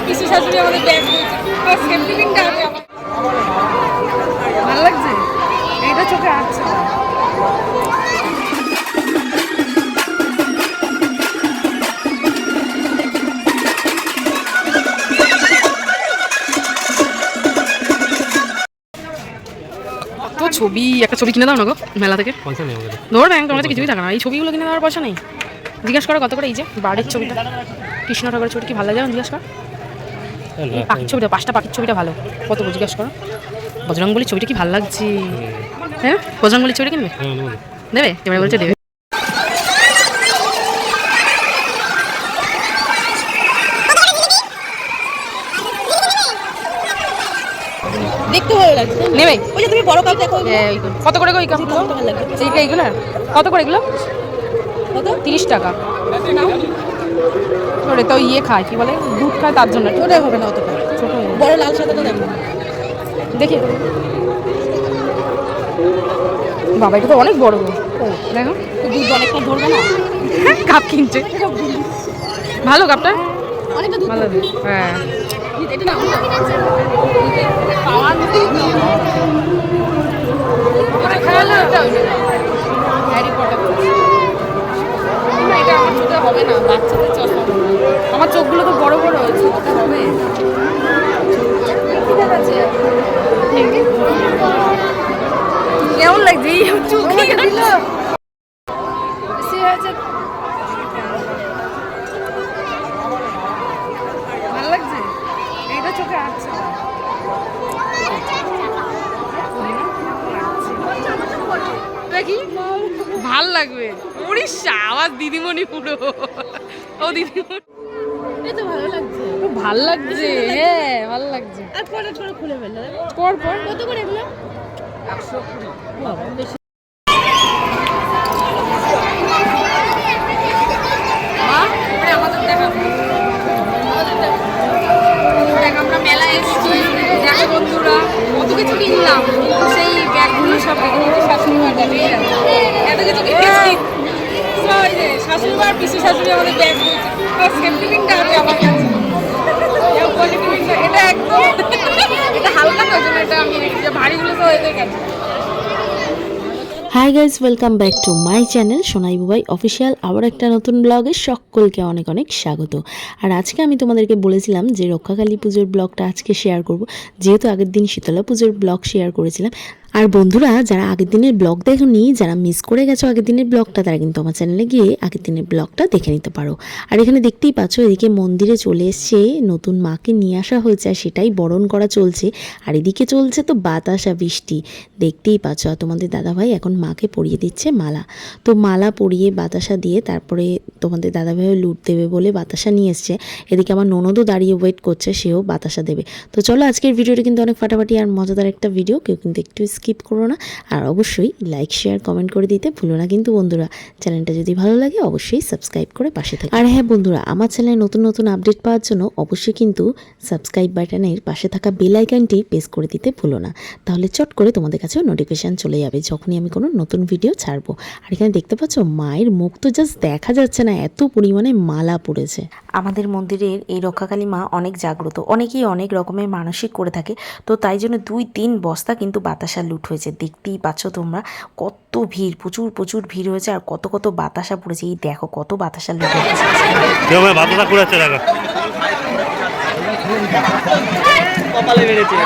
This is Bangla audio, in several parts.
আর পিসি শাশুড়ি আমাদের ব্যাগ আছে ভালো লাগছে? এইটা চোখে আসছে। ছবি একটা ছবি কিনে দাও না গো মেলা থেকে। ধর ব্যাংক তোমার কিছুই থাকে না এই ছবিগুলো কিনে দেওয়ার পয়সা নেই। জিজ্ঞাসা করো কত করে এই যে বাড়ির ছবিটা। কৃষ্ণ ঠাকুরের ছবিটা কি ভালো লাগে জিজ্ঞাসা করো। পাখির ছবিটা পাঁচটা পাখির ছবিটা ভালো। কত জিজ্ঞাসা করো। বজরঙ্গলির ছবিটা কি ভালো লাগছে? হ্যাঁ? বজরঙ্গলির ছবিটা কিনবে? হ্যাঁ নেব। দেবে এবারে বলছে দেবে। দেখতে ভালো লাগছে। নেবে? ওই যে তুমি বড় কাপ দেখো। এইগুলো। কত করে কাপগুলো এইটা এইগুলো? কত করে এগুলো? কত? তিরিশ টাকা। ওরে তো ইয়ে খায় কি বলে? দুধ খায় তার জন্য। ছোট হবে না অতটা। ছোট বড় লাল সাদাটা দেখো। দেখি। বাবা এটা তো অনেক বড়। দেখো তো দুধ অনেকটা ধরবে না? কাপ কিনছে। ভালো কাপটা? অনেকটা দুধ ভালো হ্যাঁ। এটা না পাওয়ার হ্যারি পটার এটা আমার চোখে হবে না বাচ্চাদের চশমা আমার চোখগুলো তো বড় বড় হয়েছে ওটা হবে কেমন লাগছে এই চোখে দিল সে হয়েছে ভালো লাগছে এইটা চোখে আসছে না। দেখি ভালো লাগবে। উড়িষ্যা আমার দিদিমণি পুরো। ও দিদিমণি। ভালো লাগছে। ভালো লাগছে। হ্যাঁ ভালো লাগছে। আর পরে পরে খুলে ফেলল দেখো। পর পর। কত করে এগুলো? একশো বেশি এই যে পিসি শাশুড়ি আমাদের ব্যাগ আছে আমার কাছে। এটা একদম এটা হালকা জন্য এটা আমি। ভারীগুলো তো hi guys welcome back to my channel Sonai Bubai official আবার একটা নতুন ব্লগে সকলকে অনেক অনেক স্বাগত। আর আজকে আমি তোমাদেরকে বলেছিলাম যে রক্ষাকালী পুজোর ব্লগটা আজকে শেয়ার করব। যেহেতু আগের দিন শীতলা পুজোর ব্লগ শেয়ার করেছিলাম আর বন্ধুরা, যারা আগের দিনের ব্লগ দেখোনি, যারা মিস করে গেছো আগের দিনের ব্লগটা, তারা কিন্তু আমার চ্যানেলে গিয়ে আগের দিনের ব্লগটা দেখে নিতে পারো। আর এখানে দেখতেই পাচ্ছ, এদিকে মন্দিরে চলে এসছে, নতুন মাকে নিয়ে আসা হয়েছে, আর সেটাই বরণ করা চলছে। আর এদিকে চলছে তো বাতাসা বৃষ্টি। দেখতেই পাচ্ছ, আর তোমাদের দাদাভাই এখন মাকে পরিয়ে দিচ্ছে মালা। তো মালা পরিয়ে বাতাসা দিয়ে তারপরে তোমাদের দাদাভাইও লুট দেবে বলে বাতাসা নিয়ে এসছে। এদিকে আমার ননদও দাঁড়িয়ে ওয়েট করছে, সেও বাতাসা দেবে। তো চলো আজকের ভিডিওটা কিন্তু অনেক ফাটাফাটি আর মজাদার একটা ভিডিও কেউ কিন্তু একটু স্কিপ করো না। আর অবশ্যই লাইক শেয়ার কমেন্ট করে দিতে ভুলো না কিন্তু বন্ধুরা। চ্যানেলটা যদি ভালো লাগে অবশ্যই সাবস্ক্রাইব করে পাশে থাকো। আর হ্যাঁ বন্ধুরা, আমার চ্যানেলে নতুন নতুন আপডেট পাওয়ার জন্য অবশ্যই কিন্তু সাবস্ক্রাইব বাটনের পাশে থাকা বেল আইকনটি প্রেস করে দিতে ভুলো না। তাহলে চট করে তোমাদের কাছেও নোটিফিকেশান চলে যাবে যখনই আমি কোনো নতুন ভিডিও ছাড়বো। আর এখানে দেখতে পাচ্ছ, মায়ের মুখ তো জাস্ট দেখা যাচ্ছে না, এত পরিমাণে মালা পড়েছে। আমাদের মন্দিরের এই রক্ষাকালী মা অনেক জাগ্রত, অনেকেই অনেক রকমের মানসিক করে থাকে। তো তাই জন্য দুই, তিন বস্তা কিন্তু বাতাসা লুট হয়েছে। দেখতেই পাচ্ছ তোমরা কত ভিড়, প্রচুর প্রচুর ভিড় হয়েছে আর কত কত বাতাসা পড়েছে। এই দেখো কত বাতাসা লুট হয়েছে। কপালে বেড়েছে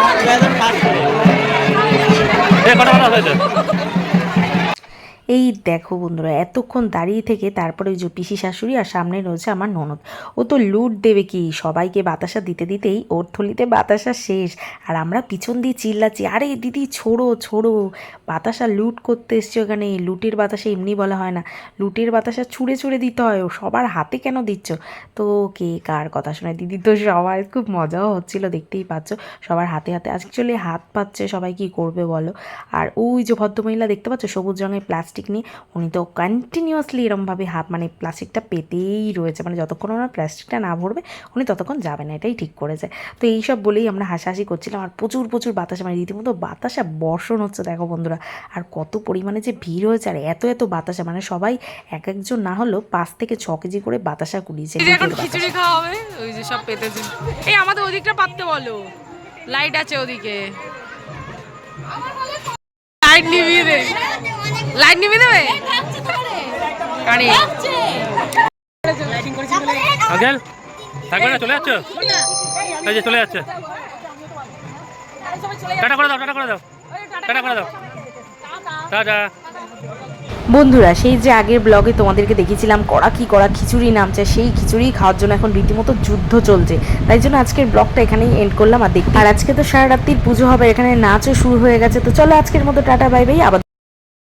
এই দেখো বন্ধুরা, এতক্ষণ দাঁড়িয়ে থেকে তারপরে ওই যে পিসি শাশুড়ি আর সামনে রয়েছে আমার ননদ। ও তো লুট দেবে কি? সবাইকে বাতাসা দিতে দিতেই ওর থলিতে বাতাসা শেষ। আর আমরা পিছন দিয়ে চিল্লাচ্ছি, আরে দিদি, ছোড়ো ছোড়ো। বাতাসা লুট করতে এসছে ওখানে। লুটের বাতাসা এমনি বলা হয় না। লুটের বাতাসা ছুঁড়ে ছুঁড়ে দিতে হয়। ও সবার হাতে কেন দিচ্ছ? তো কে কার কথা শোনায় দিদি তো সবাই খুব মজাও হচ্ছিল, দেখতেই পাচ্ছ। সবার হাতে হাতে অ্যাকচুয়ালি হাত পাচ্ছে। সবাই কি করবে বলো? আর ওই যে ভদ্রমহিলা দেখতে পাচ্ছ? সবুজ রঙের প্লাস্টিক প্লাস্টিক নিয়ে উনি তো কন্টিনিউয়াসলি এরমভাবে হাত মানে প্লাস্টিকটা পেতেই রয়েছে। মানে যতক্ষণ ওনার প্লাস্টিকটা না ভরবে উনি ততক্ষণ যাবে না এটাই ঠিক করেছে। তো এইসব বলেই আমরা হাসাহাসি করছিলাম আর প্রচুর প্রচুর বাতাসা। মানে রীতিমতো বাতাসা বর্ষণ হচ্ছে দেখো বন্ধুরা। আর কত পরিমাণে যে ভিড় হয়েছে আর এত এত বাতাসা। মানে সবাই এক একজন না হলেও পাঁচ থেকে ছ কেজি করে বাতাসা কুড়িয়েছে এখন খিচুড়ি খাওয়া হবে ওই যে সব পেতেছে। এই আমাদের ওদিকটা পাততে বলো। লাইট আছে ওদিকে। লাইট নিভিয়ে দে লাইট নিভিয়ে দেবে? আরে আঙ্কেল থাকবে না চলে যাচ্ছ? এই যে চলে যাচ্ছে। টাটা করে দাও, টাটা করে দাও। টাটা করে দাও। টাটা। বন্ধুরা, সেই যে আগের ব্লগে তোমাদেরকে দেখেছিলাম কড়া কি কড়া খিচুড়ি নামছে, সেই খিচুড়ি খাওয়ার জন্য এখন রীতিমতো যুদ্ধ চলছে। তাই জন্য আজকের ব্লগটা এখানেই এন্ড করলাম আর দেখি আর আজকে তো সারা রাত্রির পুজো হবে, এখানে নাচও শুরু হয়ে গেছে। তো চলো আজকের মতো টাটা বাই বাই আবার